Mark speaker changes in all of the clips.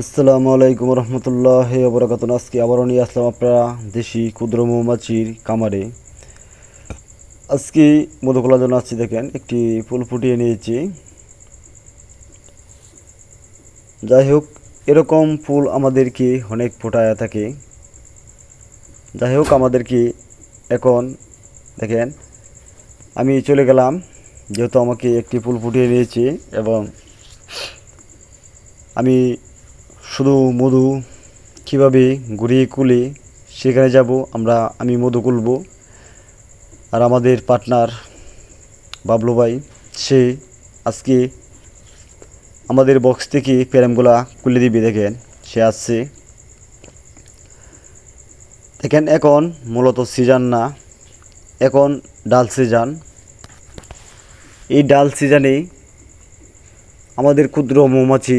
Speaker 1: আসসালামু আলাইকুম রহমতুল্লাহ বরাকাত আজকে আবারও নিয়ে আসলাম আপনারা দেশি ক্ষুদ্র মৌমাছির কামারে আজকে মধু খোলার জন্য আসছি দেখেন, একটি ফুল ফুটিয়ে নিয়েছি। যাই হোক, এরকম ফুল আমাদেরকে অনেক ফোটায় থাকে। যাই হোক আমাদেরকে এখন দেখেন, আমি চলে গেলাম, যেহেতু আমাকে একটি ফুল ফুটিয়ে নিয়েছি এবং আমি শুধু মধু, কীভাবে ঘুরিয়ে কুলে সেখানে যাব আমরা, আমি মধু কুলব। আর আমাদের পার্টনার বাবলু ভাই, সে আজকে আমাদের বক্স থেকে প্যারামগুলা কুলে দিবে, দেখেন, সে আসছে। দেখেন, এখন মূলত সিজন না, এখন ডাল সিজন এই ডাল সিজনে আমাদের ক্ষুদ্র মৌমাছি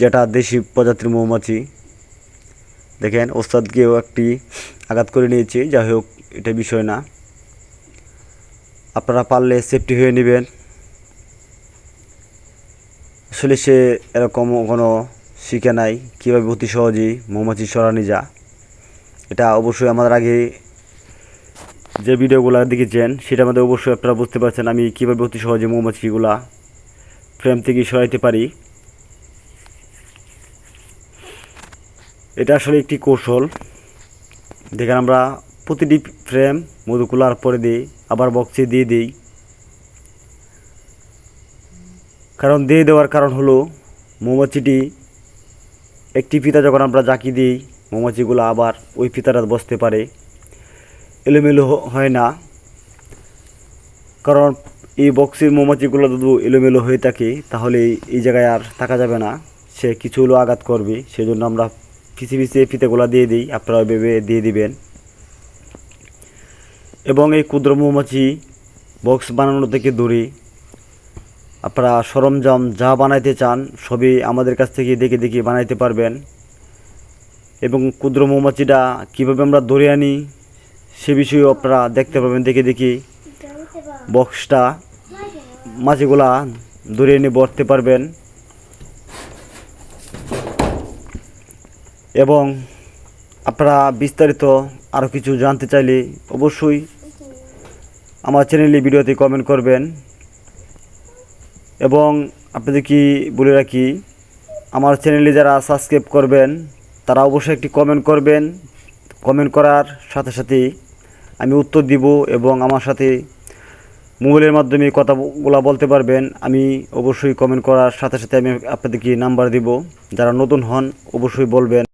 Speaker 1: যেটা দেশি প্রজাতির মৌমাছি। দেখেন, ওস্তাদকেও একটি আঘাত করে নিয়েছি, যাই হোক, এটা বিষয় না। আপনারা পারলে সেফটি হয়ে নেবেন। আসলে সে এরকম কোনো শিখে নাই, কীভাবে অতি সহজেই মৌমাছি সরানি যা এটা অবশ্যই আমাদের আগে যে ভিডিওগুলো দেখেছেন, সেটার মধ্যে অবশ্যই আপনারা বুঝতে পারছেন আমি কীভাবে অতি সহজে মৌমাছিগুলা ফ্রেম থেকে সরাইতে পারি। এটা আসলে একটি কৌশল। দেখেন আমরা প্রতিটি ফ্রেম মধু পরে দিই, আবার বক্সে দিয়ে দিই। কারণ দিয়ে দেওয়ার কারণ হলো মৌমাছিটি একটি ফিতা যখন আমরা জাকি দিই, মৌমাছিগুলো আবার ওই ফিতাটা বসতে পারে। এলোমেলো হয় না। কারণ এই বক্সের মৌমাছিগুলো যদি এলোমেলো হয়ে থাকে, তাহলে এই জায়গায় আর থাকা যাবে না। সে কিছু হলেও আঘাত করবে। সেজন্য আমরা পিছিয়ে পিছিয়ে ফিতেগুলো দিয়ে দিই, আপনারা ভেবে দিয়ে দিবেন। এবং এই ক্ষুদ্র মৌমাছি বক্স বানানো থেকে দূরে। আপনারা সরঞ্জাম যা বানাইতে চান, সবই আমাদের কাছ থেকে দেখে দেখে বানাইতে পারবেন। এবং ক্ষুদ্র মৌমাছিটা কীভাবে আমরা ধরে আনি, সে বিষয়েও আপনারা দেখতে পাবেন, দেখে দেখি বক্সটা মাছিগুলা ধরে এনে ভরতে পারবেন। এবং আপনারা বিস্তারিত আরও কিছু জানতে চাইলে অবশ্যই আমার চ্যানেলে ভিডিওতে কমেন্ট করবেন। এবং আপনাদের কি বলে রাখি, আমার চ্যানেলে যারা সাবস্ক্রাইব করবেন, তারা অবশ্যই একটি কমেন্ট করবেন। কমেন্ট করার সাথে সাথে আমি উত্তর দিব এবং আমার সাথে মোবাইলের মাধ্যমে কথাগুলো বলতে পারবেন। আমি অবশ্যই কমেন্ট করার সাথে সাথে আমি আপনাদেরকে নাম্বার দিব। যারা নতুন হন, অবশ্যই বলবেন।